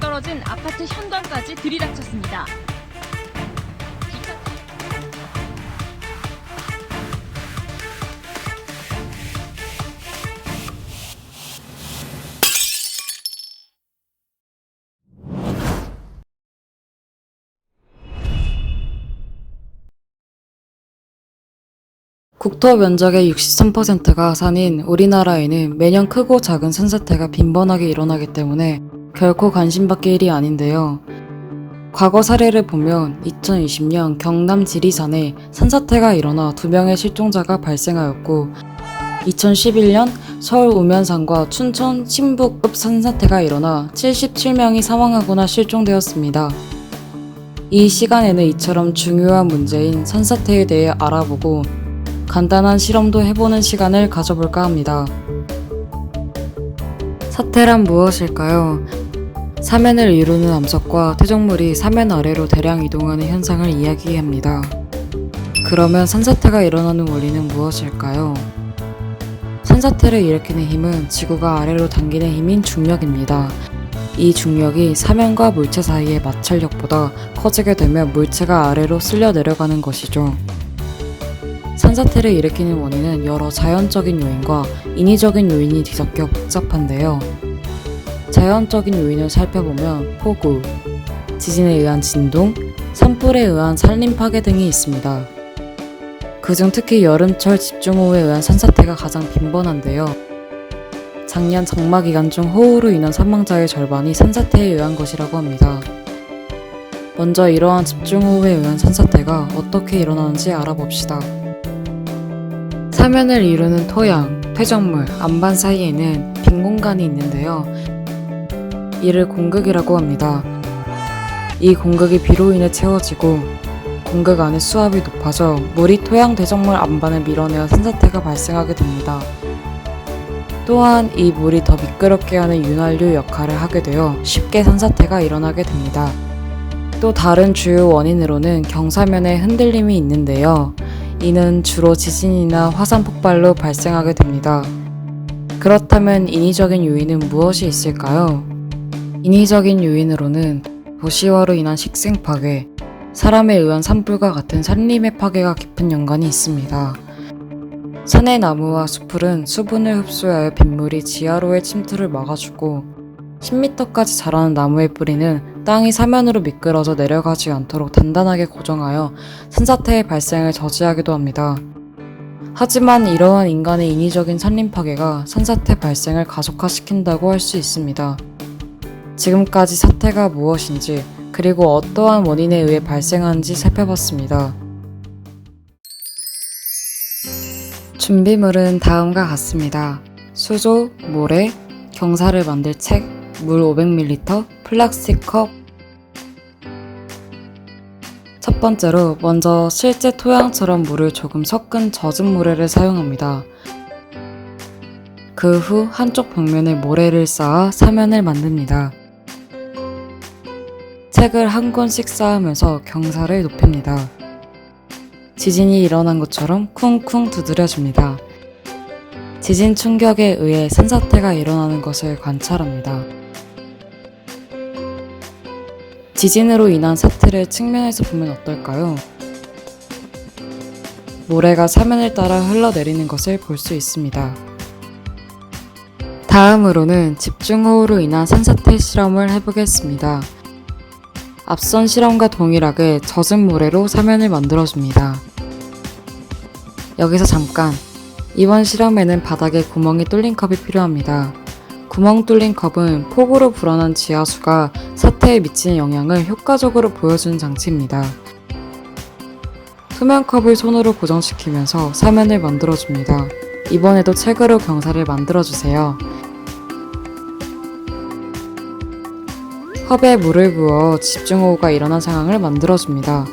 떨어진 아파트 현관까지 들이닥쳤습니다. 국토 면적의 63%가 산인 우리나라에는 매년 크고 작은 산사태가 빈번하게 일어나기 때문에 결코 관심받기 일이 아닌데요. 과거 사례를 보면 2020년 경남 지리산에 산사태가 일어나 두 명의 실종자가 발생하였고 2011년 서울 우면산과 춘천 신북급 산사태가 일어나 77명이 사망하거나 실종되었습니다. 이 시간에는 이처럼 중요한 문제인 산사태에 대해 알아보고 간단한 실험도 해보는 시간을 가져볼까 합니다. 사태란 무엇일까요? 사면을 이루는 암석과 퇴적물이 사면 아래로 대량 이동하는 현상을 이야기합니다. 그러면 산사태가 일어나는 원리는 무엇일까요? 산사태를 일으키는 힘은 지구가 아래로 당기는 힘인 중력입니다. 이 중력이 사면과 물체 사이의 마찰력보다 커지게 되면 물체가 아래로 쓸려 내려가는 것이죠. 산사태를 일으키는 원인은 여러 자연적인 요인과 인위적인 요인이 뒤섞여 복잡한데요. 자연적인 요인을 살펴보면 폭우, 지진에 의한 진동, 산불에 의한 산림 파괴 등이 있습니다. 그중 특히 여름철 집중호우에 의한 산사태가 가장 빈번한데요. 작년 장마 기간 중 호우로 인한 사망자의 절반이 산사태에 의한 것이라고 합니다. 먼저 이러한 집중호우에 의한 산사태가 어떻게 일어나는지 알아봅시다. 사면을 이루는 토양, 퇴적물, 안반 사이에는 빈 공간이 있는데요. 이를 공극이라고 합니다. 이 공극이 비로 인해 채워지고 공극 안의 수압이 높아져 물이 토양 퇴적물 안반을 밀어내어 산사태가 발생하게 됩니다. 또한 이 물이 더 미끄럽게 하는 윤활유 역할을 하게 되어 쉽게 산사태가 일어나게 됩니다. 또 다른 주요 원인으로는 경사면에 흔들림이 있는데요. 이는 주로 지진이나 화산 폭발로 발생하게 됩니다. 그렇다면 인위적인 요인은 무엇이 있을까요? 인위적인 요인으로는 도시화로 인한 식생 파괴, 사람에 의한 산불과 같은 산림의 파괴가 깊은 연관이 있습니다. 산의 나무와 수풀은 수분을 흡수하여 빗물이 지하로의 침투를 막아주고 10m까지 자라는 나무의 뿌리는 땅이 사면으로 미끄러져 내려가지 않도록 단단하게 고정하여 산사태의 발생을 저지하기도 합니다. 하지만 이러한 인간의 인위적인 산림 파괴가 산사태 발생을 가속화시킨다고 할 수 있습니다. 지금까지 사태가 무엇인지 그리고 어떠한 원인에 의해 발생하는지 살펴봤습니다. 준비물은 다음과 같습니다. 수조, 모래, 경사를 만들 책, 물 500ml, 플라스틱 컵. 첫 번째로 먼저 실제 토양처럼 물을 조금 섞은 젖은 모래를 사용합니다. 그 후 한쪽 벽면에 모래를 쌓아 사면을 만듭니다. 책을 한 권씩 쌓으면서 경사를 높입니다. 지진이 일어난 것처럼 쿵쿵 두드려줍니다. 지진 충격에 의해 산사태가 일어나는 것을 관찰합니다. 지진으로 인한 사태를 측면에서 보면 어떨까요? 모래가 사면을 따라 흘러내리는 것을 볼 수 있습니다. 다음으로는 집중호우로 인한 산사태 실험을 해보겠습니다. 앞선 실험과 동일하게 젖은 모래로 사면을 만들어줍니다. 여기서 잠깐. 이번 실험에는 바닥에 구멍이 뚫린 컵이 필요합니다. 구멍 뚫린 컵은 폭우로 불어난 지하수가 사태에 미치는 영향을 효과적으로 보여주는 장치입니다. 투명 컵을 손으로 고정시키면서 사면을 만들어줍니다. 이번에도 책으로 경사를 만들어주세요. 컵에 물을 부어 집중호우가 일어난 상황을 만들어줍니다.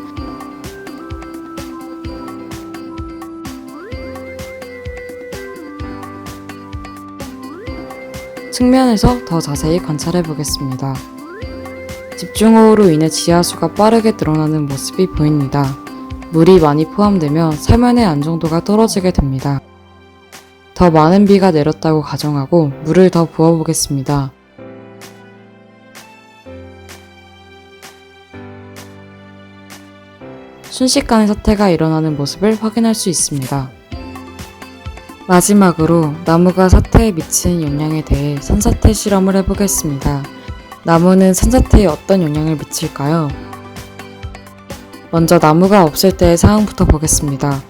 측면에서 더 자세히 관찰해 보겠습니다. 집중호우로 인해 지하수가 빠르게 늘어나는 모습이 보입니다. 물이 많이 포함되면 사면의 안정도가 떨어지게 됩니다. 더 많은 비가 내렸다고 가정하고 물을 더 부어보겠습니다. 순식간에 사태가 일어나는 모습을 확인할 수 있습니다. 마지막으로 나무가 사태에 미치는 영향에 대해 산사태 실험을 해보겠습니다. 나무는 산사태에 어떤 영향을 미칠까요? 먼저 나무가 없을 때의 상황부터 보겠습니다.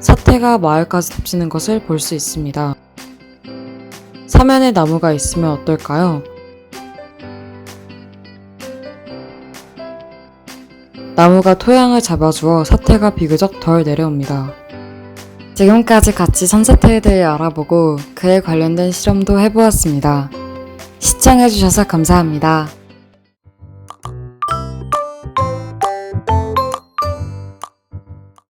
사태가 마을까지 덮치는 것을 볼 수 있습니다. 나무가 있으면 어떨까요? 나무가 토양을 잡아주어 사태가 비교적 덜 내려옵니다. 지금까지 같이 산사태에 대해 알아보고 그에 관련된 실험도 해보았습니다. 시청해주셔서 감사합니다.